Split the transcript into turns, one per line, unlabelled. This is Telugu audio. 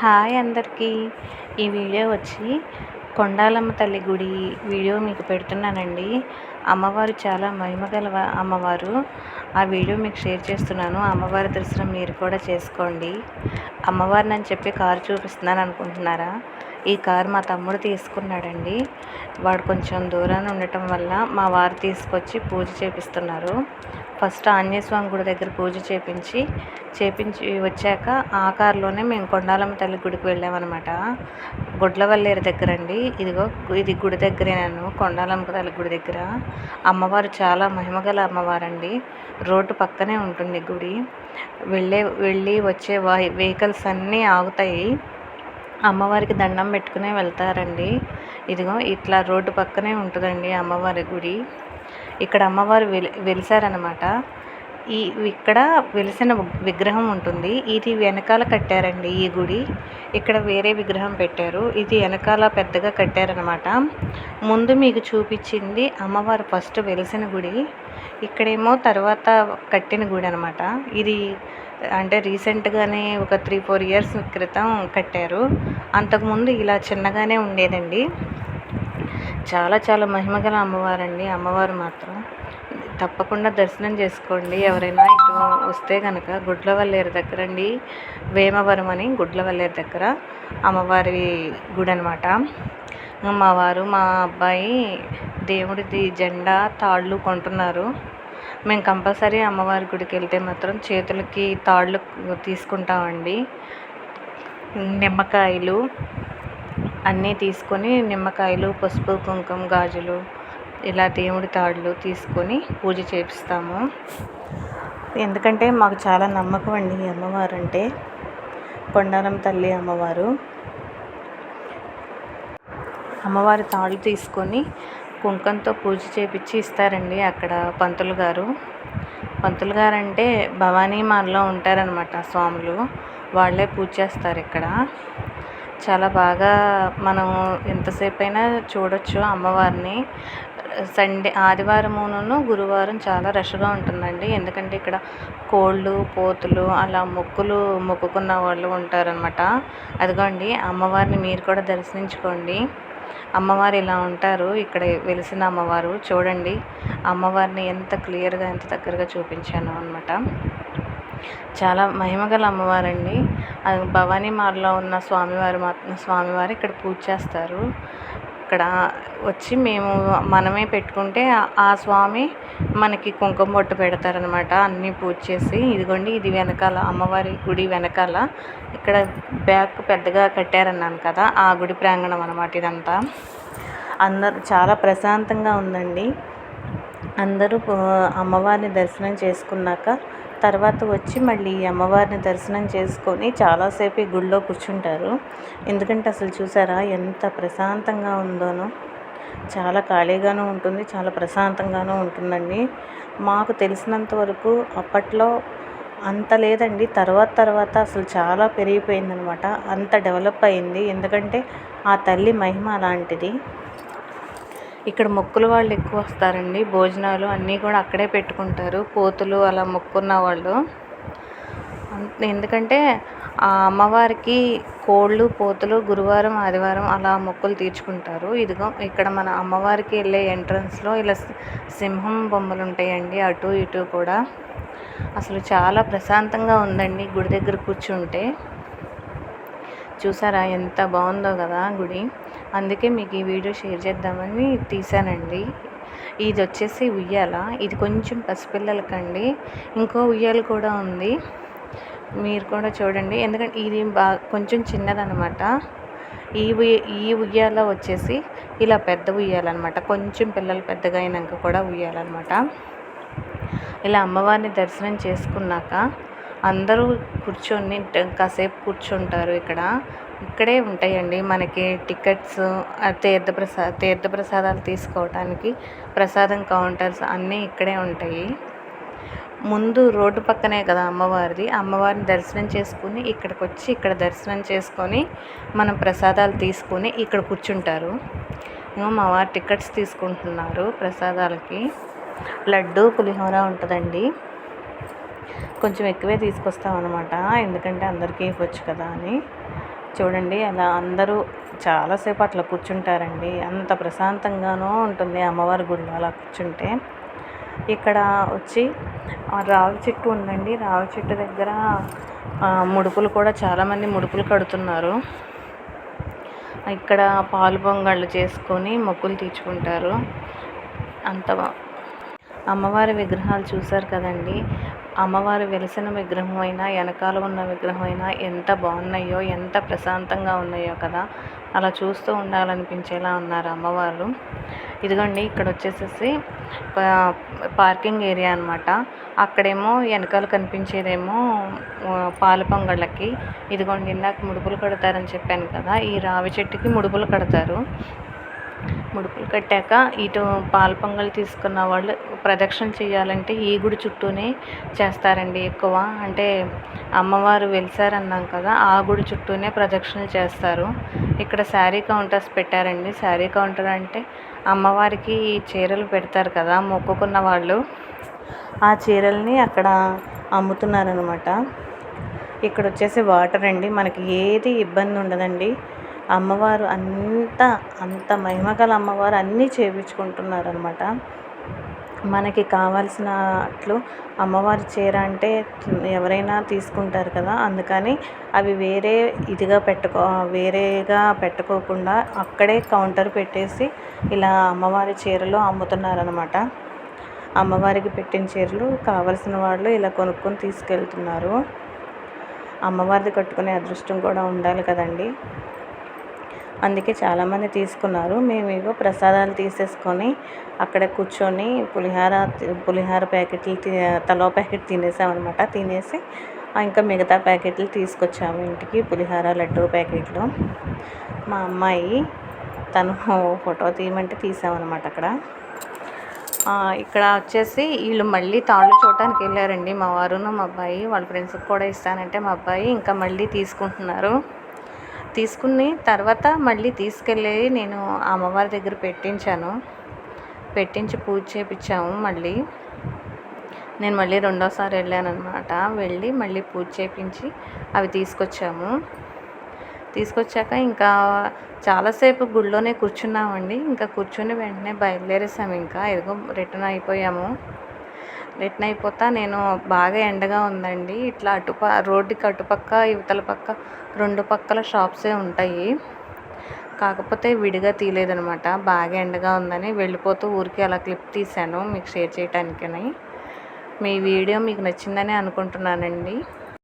హాయ్ అందరికీ. ఈ వీడియో వచ్చి కొండాలమ్మ తల్లి గుడి వీడియో మీకు పెడుతున్నానండి. అమ్మవారు చాలా మహిమగల అమ్మవారు. ఆ వీడియో మీకు షేర్ చేస్తున్నాను. అమ్మవారి దర్శనం మీరు కూడా చేసుకోండి. అమ్మవారిని అని చెప్పి కారు చూపిస్తున్నాను అనుకుంటున్నారా? ఈ కారు మా తమ్ముడు తీసుకున్నాడండి. వాడు కొంచెం దూరాన ఉండటం వల్ల మా వారు తీసుకొచ్చి పూజ చేపిస్తున్నారు. ఫస్ట్ ఆంజనేయస్వామి గుడి దగ్గర పూజ చేపించి చేపించి వచ్చాక ఆ కారులోనే మేము కొండాలమ్మ తల్లి గుడికి వెళ్ళామన్నమాట. గుడ్లవల్లేరు దగ్గర అండి ఇదిగో ఇది గుడి దగ్గరేనాను కొండాలమ్మ తల్లి గుడి దగ్గర. అమ్మవారు చాలా మహిమగల అమ్మవారండి. రోడ్డు పక్కనే ఉంటుంది గుడి. వెళ్ళే వెళ్ళి వచ్చే వెహికల్స్ అన్నీ ఆగుతాయి. అమ్మవారికి దండం పెట్టుకునే వెళ్తారండి. ఇదిగో ఇట్లా రోడ్డు పక్కనే ఉంటుందండి అమ్మవారి గుడి. ఇక్కడ అమ్మవారు వెలి వెలిసారనమాట ఈ ఇక్కడ వెలిసిన విగ్రహం ఉంటుంది. ఇది వెనకాల కట్టారండి ఈ గుడి. ఇక్కడ వేరే విగ్రహం పెట్టారు. ఇది వెనకాల పెద్దగా కట్టారనమాట ముందు మీకు చూపించింది అమ్మవారు ఫస్ట్ వెలిసిన గుడి. ఇక్కడేమో తర్వాత కట్టిన గుడి అనమాట ఇది అంటే రీసెంట్గానే ఒక త్రీ ఫోర్ ఇయర్స్ క్రితం కట్టారు. అంతకుముందు ఇలా చిన్నగానే ఉండేదండి. చాలా చాలా మహిమగల అమ్మవారండి. అమ్మవారు మాత్రం తప్పకుండా దర్శనం చేసుకోండి. ఎవరైనా ఇటు వస్తే కనుక గుడ్లవల్లేరు దగ్గర అండి వేమవరం అని గుడ్లవల్లేరు దగ్గర అమ్మవారి గుడి అనమాట మా వారు మా అబ్బాయి దేవుడిది జెండా తాళ్ళు కొంటున్నారు. మేము కంపల్సరీ అమ్మవారి గుడికి వెళ్తే మాత్రం చేతులకి తాళ్ళు తీసుకుంటామండి. నిమ్మకాయలు అన్నీ తీసుకొని నిమ్మకాయలు పసుపు కుంకుమ గాజులు ఇలా దేవుడి తాళ్ళు తీసుకొని పూజ చేపిస్తాము. ఎందుకంటే మాకు చాలా నమ్మకం అండి ఈ అమ్మవారు అంటే కొండారం తల్లి అమ్మవారు. అమ్మవారి తాళ్ళు తీసుకొని కుంకంతో పూజ చేపించి ఇస్తారండి అక్కడ పంతులు గారు. పంతులు గారు అంటే భవానీ మాల్లో ఉంటారనమాట స్వాములు. వాళ్ళే పూజ చేస్తారు ఇక్కడ. చాలా బాగా మనం ఎంతసేపు అయినా చూడొచ్చు అమ్మవారిని. సండే ఆదివారమును గురువారం చాలా రష్గా ఉంటుందండి. ఎందుకంటే ఇక్కడ కోళ్ళు పోతులు అలా మొక్కులు మొక్కుకున్న వాళ్ళు ఉంటారనమాట అదిగోండి అమ్మవారిని మీరు కూడా దర్శించుకోండి. అమ్మవారు ఇలా ఉంటారు. ఇక్కడ వెలిసిన అమ్మవారు చూడండి. అమ్మవారిని ఎంత క్లియర్గా ఎంత దగ్గరగా చూపించాను అనమాట చాలా మహిమగల అమ్మవారండి. భవానీ మార్లో ఉన్న స్వామివారు మాత్రం స్వామివారు ఇక్కడ పూజ చేస్తారు. ఇక్కడ వచ్చి మేము మనమే పెట్టుకుంటే ఆ స్వామి మనకి కుంకుమ బొట్టు పెడతారనమాట అన్నీ పూజ చేసి ఇదిగోండి ఇది వెనకాల అమ్మవారి గుడి వెనకాల ఇక్కడ బ్యాక్ పెద్దగా కట్టారన్నాను కదా ఆ గుడి ప్రాంగణం అనమాట ఇదంతా. అందరు చాలా ప్రశాంతంగా ఉందండి. అందరూ అమ్మవారిని దర్శనం చేసుకున్నాక తర్వాత వచ్చి మళ్ళీ అమ్మవారిని దర్శనం చేసుకొని చాలాసేపు ఈ గుడిలో కూర్చుంటారు. ఎందుకంటే అసలు చూసారా ఎంత ప్రశాంతంగా ఉందోనో. చాలా ఖాళీగాను ఉంటుంది చాలా ప్రశాంతంగాను ఉంటుందండి. మాకు తెలిసినంత వరకు అప్పట్లో అంత లేదండి. తర్వాత తర్వాత అసలు చాలా పెరిగిపోయిందనమాట. అంత డెవలప్ అయింది. ఎందుకంటే ఆ తల్లి మహిమ అలాంటిది. ఇక్కడ మొక్కుల వాళ్ళు ఎక్కువ వస్తారండి. భోజనాలు అన్నీ కూడా అక్కడే పెట్టుకుంటారు. పోతులు అలా మొక్కున్న వాళ్ళు. ఎందుకంటే ఆ అమ్మవారికి కోళ్ళు పోతులు గురువారం ఆదివారం అలా మొక్కులు తీర్చుకుంటారు. ఇదిగో ఇక్కడ మన అమ్మవారికి వెళ్ళే ఎంట్రన్స్లో ఇలా సింహం బొమ్మలు ఉంటాయండి. అటు ఇటు కూడా. అసలు చాలా ప్రశాంతంగా ఉందండి గుడి దగ్గర కూర్చుంటే. చూసారా ఎంత బాగుందో కదా గుడి. అందుకే మీకు ఈ వీడియో షేర్ చేద్దామని తీసానండి. ఇది వచ్చేసి ఉయ్యాల. ఇది కొంచెం పసిపిల్లలకండి. ఇంకో ఉయ్యాల కూడా ఉంది. మీరు కూడా చూడండి. ఎందుకంటే ఇది బాగా కొంచెం చిన్నదనమాట. ఈ ఈ ఉయ్యాల వచ్చేసి ఇలా పెద్ద ఉయ్యాలన్నమాట కొంచెం పిల్లలు పెద్దగా అయినాక కూడా ఉయ్యాలన్నమాట ఇలా అమ్మవారిని దర్శనం చేసుకున్నాక అందరూ కూర్చొని కాసేపు కూర్చుంటారు ఇక్కడ. ఇక్కడే ఉంటాయండి. మనకి టికెట్స్ తీర్థ ప్రసా తీర్థ ప్రసాదాలు తీసుకోవటానికి ప్రసాదం కౌంటర్స్ అన్నీ ఇక్కడే ఉంటాయి. ముందు రోడ్డు పక్కనే కదా అమ్మవారిది. అమ్మవారిని దర్శనం చేసుకుని ఇక్కడికి వచ్చి ఇక్కడ దర్శనం చేసుకొని మనం ప్రసాదాలు తీసుకొని ఇక్కడ కూర్చుంటారు. ఏమో మా వారు టికెట్స్ తీసుకుంటున్నారు ప్రసాదాలకి. లడ్డు పులిహోర ఉంటుందండి. కొంచెం ఎక్కువే తీసుకొస్తాం అనమాట ఎందుకంటే అందరికీ ఇవ్వచ్చు కదా అని. చూడండి అలా అందరూ చాలాసేపు అట్లా కూర్చుంటారండి. అంత ప్రశాంతంగానూ ఉంటుంది అమ్మవారి గుడిలో అలా కూర్చుంటే. ఇక్కడ వచ్చి రావి చెట్టు ఉందండి. రావి చెట్టు దగ్గర ముడుపులు కూడా చాలామంది ముడుపులు కడుతున్నారు. ఇక్కడ పాలు పొంగళ్ళు చేసుకొని మొక్కులు తీర్చుకుంటారు. అంత అమ్మవారి విగ్రహాలు చూశారు కదండి. అమ్మవారు వెలిసిన విగ్రహం అయినా వెనకాల ఉన్న విగ్రహం అయినా ఎంత బాగున్నాయో ఎంత ప్రశాంతంగా ఉన్నాయో కదా అలా చూస్తూ ఉండాలనిపించేలా ఉన్నారు అమ్మవారు. ఇదిగోండి ఇక్కడ వచ్చేసేసి పార్కింగ్ ఏరియా అనమాట అక్కడేమో వెనకాల కనిపించేదేమో పాల పొంగళ్ళకి. ఇదిగోండి ఇందాక ముడుపులు కడతారని చెప్పాను కదా ఈ రావి చెట్టుకి ముడుపులు కడతారు. ముడుపులు కట్టాక ఇటు పాల పొంగల్ తీసుకున్న వాళ్ళు ప్రదక్షిణ చేయాలంటే ఈ గుడి చుట్టూనే చేస్తారండి ఎక్కువ. అంటే అమ్మవారు వెలిసారన్నాం కదా ఆ గుడి చుట్టూనే ప్రదక్షిణలు చేస్తారు. ఇక్కడ శారీ కౌంటర్స్ పెట్టారండి. శారీ కౌంటర్ అంటే అమ్మవారికి చీరలు పెడతారు కదా మొక్కుకున్న వాళ్ళు. ఆ చీరల్ని అక్కడ అమ్ముతున్నారనమాట ఇక్కడ వచ్చేసి వాటర్ అండి. మనకి ఏది ఇబ్బంది ఉండదండి. అమ్మవారు అంత అంత మహిమగల అమ్మవారు అన్నీ చేయించుకుంటున్నారు అనమాట మనకి కావాల్సినట్లు అమ్మవారి చీర అంటే ఎవరైనా తీసుకుంటారు కదా అందుకని అవి వేరే ఇదిగా పెట్టుకో వేరేగా పెట్టుకోకుండా అక్కడే కౌంటర్ పెట్టేసి ఇలా అమ్మవారి చీరలు అమ్ముతున్నారనమాట అమ్మవారికి పెట్టిన చీరలు కావలసిన వాళ్ళు ఇలా కొనుక్కొని తీసుకెళ్తున్నారు. అమ్మవారిది కట్టుకునే అదృష్టం కూడా ఉండాలి కదండి. అందుకే చాలామంది తీసుకున్నారు. మేము ఇగో ప్రసాదాలు తీసేసుకొని అక్కడ కూర్చొని పులిహార పులిహార ప్యాకెట్లు తి- తలో ప్యాకెట్ తినేసామన్నమాట. తినేసి ఇంకా మిగతా ప్యాకెట్లు తీసుకొచ్చాము ఇంటికి పులిహార లడ్డు ప్యాకెట్లు. మా అమ్మాయి తను ఫోటో తీయమంటే తీసామన్నమాట అక్కడ. ఇక్కడ వచ్చేసి వీళ్ళు మళ్ళీ తాళ్ళు చూడటానికి వెళ్ళారండి. మా వారును మా అబ్బాయి వాళ్ళ ఫ్రెండ్స్కి కూడా ఇస్తానంటే మా అబ్బాయి ఇంకా మళ్ళీ తీసుకుంటున్నారు. తీసుకుని తర్వాత మళ్ళీ తీసుకెళ్ళి నేను అమ్మవారి దగ్గర పెట్టించాను. పెట్టించి పూజ చేయించాము మళ్ళీ. నేను మళ్ళీ రెండోసారి వెళ్ళాను అనమాట వెళ్ళి మళ్ళీ పూజ చేపించి అవి తీసుకొచ్చాము. తీసుకొచ్చాక ఇంకా చాలాసేపు గుడిలోనే కూర్చున్నామండి. ఇంకా కూర్చుని వెంటనే బయలుదేరేసాము ఇంకా. ఎదుగు రిటర్న్ అయిపోయాము. రిటర్న్ అయిపోతా. నేను బాగా ఎండగా ఉందండి. ఇట్లా అటుప రోడ్డుకి అటుపక్క ఇవతల పక్క రెండు పక్కల షాప్సే ఉంటాయి. కాకపోతే విడిగా తీయలేదనమాట. బాగా ఎండగా ఉందని వెళ్ళిపోతూ ఊరికి అలా క్లిప్ తీశాను మీకు షేర్ చేయటానికని. మీ వీడియో మీకు నచ్చిందని అనుకుంటున్నానండి.